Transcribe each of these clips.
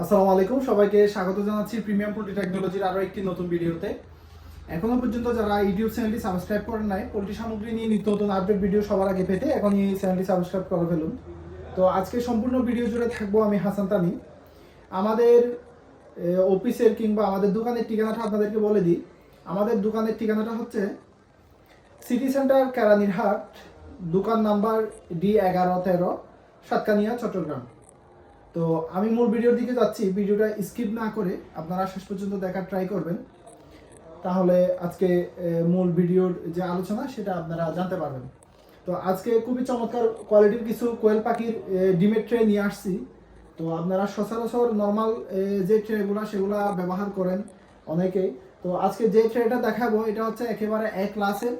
আসসালামু আলাইকুম, সবাইকে স্বাগত জানাচ্ছি প্রিমিয়াম পোল্ট্রি টেকনোলজির আরও একটি নতুন ভিডিওতে। এখনও পর্যন্ত যারা ইউটিউব চ্যানেলটি সাবস্ক্রাইব করেন নাই, পোল্ট্রি সামগ্রী নিয়ে নিত্য নতুন আপডেট ভিডিও সবার আগে পেতে এখন এই চ্যানেলটি সাবস্ক্রাইব করে ফেলুন। তো আজকে সম্পূর্ণ ভিডিও জুড়ে থাকব আমি হাসান তানি। আমাদের অফিসের কিংবা আমাদের দোকানের ঠিকানাটা আপনাদেরকে বলে দিই। আমাদের দোকানের ঠিকানাটা হচ্ছে সিটি সেন্টার কেরানির হাট দোকান নাম্বার ডি এগারো তেরো, সাতকানিয়া, চট্টগ্রাম। তো আমি মূল ভিডিওর দিকে যাচ্ছি। ভিডিওটা স্কিপ না করে আপনারা শেষ পর্যন্ত দেখার ট্রাই করবেন। তাহলে আজকে মূল ভিডিওর যে আলোচনা, সেটা আপনারা জানতে পারবেন। তো আজকে খুবই চমৎকার কোয়ালিটির কিছু কোয়েল পাখির ডিমের ট্রে নিয়ে আসছি। তো আপনারা সচরাচর নর্মাল যে ট্রেগুলো সেগুলো ব্যবহার করেন অনেকেই। তো আজকে যে ট্রেটা দেখাবো, এটা হচ্ছে একেবারে এক ক্লাসের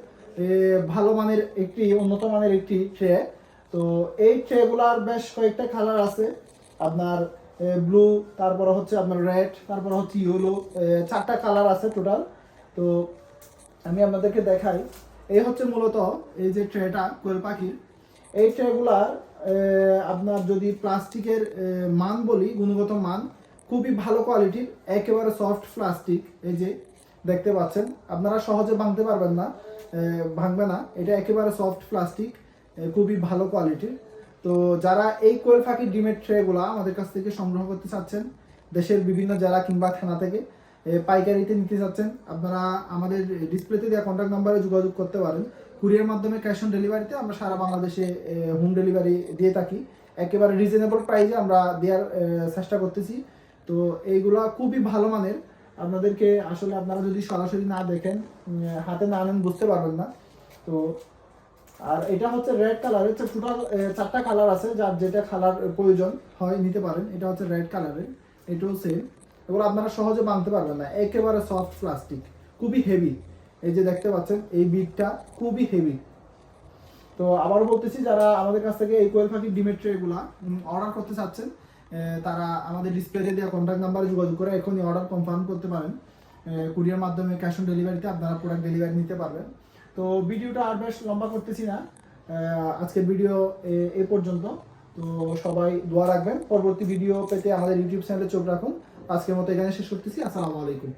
ভালো মানের একটি, উন্নত মানের একটি ট্রে তো এই ট্রেগুলার বেশ কয়েকটা কালার আছে। আপনার ব্লু তারপরে হচ্ছে আপনার রেড তারপরে হচ্ছে ইয়েলো চারটা কালার আছে টোটাল তো আমি আপনাদেরকে দেখাই। এই হচ্ছে মূলত এই যে ট্রেটা কোয়েল পাখির। এই ট্রেগুলার আপনার যদি প্লাস্টিকের মান বলি, গুণগত মান, খুবই ভালো কোয়ালিটির একেবারে সফট প্লাস্টিক এই যে দেখতে পাচ্ছেন। আপনারা সহজে ভাঙতে পারবেন না ভাঙবে না। এটা একেবারে সফট প্লাস্টিক খুবই ভালো কোয়ালিটির তো যারা এই কোয়েল পাখির ডিমের ট্রেগুলা আমাদের কাছ থেকে সংগ্রহ করতে চাচ্ছেন, দেশের বিভিন্ন জেলা কিংবা থানা থেকে পাইকারিতে নিতে চাচ্ছেন, আপনারা আমাদের ডিসপ্লেতে দেওয়া কন্ট্যাক্ট নাম্বারে যোগাযোগ করতে পারেন। কুরিয়ার মাধ্যমে ক্যাশ অন ডেলিভারিতে আমরা সারা বাংলাদেশে হোম ডেলিভারি দিয়ে থাকি। একেবারে রিজনেবল প্রাইসে আমরা দেওয়ার চেষ্টা করতেছি। তো এইগুলা খুবই ভালো মানের। আপনাদেরকে আসলে আপনারা যদি সরাসরি না দেখেন হাতে না আনেন বুঝতে পারবেন না। তো আর এটা হচ্ছে রেড কালার হচ্ছে টোটাল চারটা কালার আছে যার যেটা কালার প্রয়োজন হয়, নিতে পারেন। এটা হচ্ছে রেড কালারের এটাও সেম এগুলো আপনারা সহজে বাঁধতে পারবেন না, একেবারে সফট প্লাস্টিক খুবই হেভি এই যে দেখতে পাচ্ছেন, এই বিটটা খুবই হেভি তো আবারও বলতেছি, যারা আমাদের কাছ থেকে এই কোয়েল পাখির ডিমের অর্ডার করতে চাচ্ছেন তারা আমাদের ডিসপ্লেতে দেওয়া কন্ট্যাক্ট নাম্বারে যোগাযোগ করে এখনই অর্ডার কনফার্ম করতে পারেন। কুরিয়ার মাধ্যমে ক্যাশ অন ডেলিভারিতে আপনারা প্রোডাক্ট ডেলিভারি নিতে পারবেন। তো ভিডিওটা আর বেশ লম্বা করতেছি না আজকের ভিডিও এ পর্যন্ত। তো সবাই দোয়া রাখবেন। পরবর্তী ভিডিও পেতে আমাদের ইউটিউব চ্যানেলে চোখ রাখুন। আজকের মতো এখানে শেষ করতেছি। আসসালামু আলাইকুম।